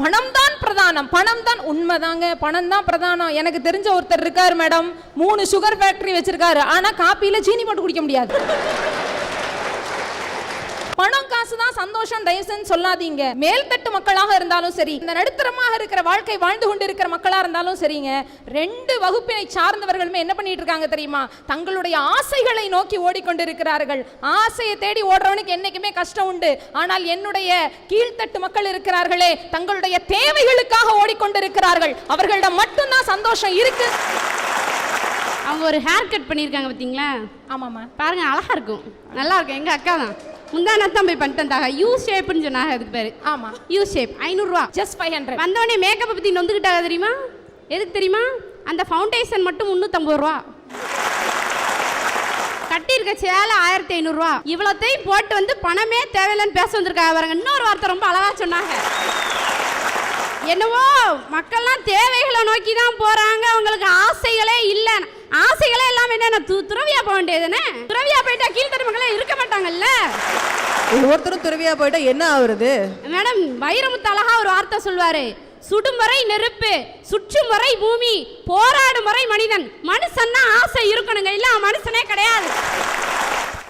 பணம் தான் பிரதானம். பணம் தான் உண்மைதாங்க. பணம் தான் பிரதானம். எனக்கு தெரிஞ்ச ஒருத்தர் இருக்காரு மேடம். மூணு சுகர் ஃபேக்டரி வச்சிருக்காரு. ஆனா காப்பியில சீனி போட்டு குடிக்க முடியாது. சந்தோஷம் தயவுசெய்து சொல்லாதீங்க. மேல்தட்டு மக்களாக இருந்தாலும் சரி இந்த நடுத்தரமாக இருக்கிற வாழ்க்கை வாழ்ந்து கொண்டு இருக்கிற மக்களா இருந்தாலும் சரிங்க. ரெண்டு வகுப்பினை சார்ந்தவர்களுமே என்ன பண்ணிட்டு இருக்காங்க தெரியுமா? தங்களுடைய ஆசைகளை நோக்கி ஓடிக்கொண்டிருக்கிறார்கள். ஆசையை தேடி ஓடுறவனுக்கு என்னைக்குமே கஷ்டம் உண்டு. ஆனால் என்னுடைய கீழ்த்தட்டு மக்கள் இருக்கிறார்களே தங்களுடைய தேவைகளுக்காக ஓடிக்கொண்டிருக்கிறார்கள். அவர்களிடம் மட்டும்தான் சந்தோஷம் இருக்கு. அவங்க ஒரு ஹேர் கட் பண்ணியிருக்காங்க பார்த்தீங்களா? ஆமாம்மா. பாருங்க அழகா இருக்கும். நல்லா இருக்கும். எங்க அக்கா தான் முந்தானா தான் போய் பண்ணிட்டு வந்தாங்க யூ ஷேப்னு சொன்னாங்க அதுக்கு பேரு. ஆமா. யூ ஷேப் ஐநூறுரூவா ஜஸ்ட் ஃபைவ் ஹண்ட்ரட் வந்தவொடனே மேக்கப்பை பற்றி நொந்துக்கிட்டாங்க தெரியுமா? எதுக்கு தெரியுமா? அந்த ஃபவுண்டேஷன் மட்டும் முந்நூற்றம்பது ரூபா. கட்டியிருக்க சேலை ஆயிரத்தி ஐநூறுரூவா இவ்வளோத்தையும் போட்டு வந்து பணமே தேவையில்லைன்னு பேச வந்திருக்காங்க பாருங்க. இன்னொரு வார்த்தை ரொம்ப அழகா சொன்னாங்க என்னவோ மக்கள்லாம் தேவைகளை நோக்கி தான் இல்லை து துறவியா போக வேண்டியதுதானே துறவியா போயிட்டா கீழ்த்தட்டு மக்களே இருக்க மாட்டாங்கல்ல? ஒவ்வொருத்தரும் துறவியா போயிட்டா என்ன ஆகுறது மேடம் வைரமுத்து அழகா ஒரு வார்த்தை சொல்வாரு. சுடும் வரை நெருப்பு சுற்றும் வரை பூமி போராடும் வரை மனிதன். மனுஷன்னா ஆசை இருக்கணுங்க. இல்ல மனுஷனே கிடையாது.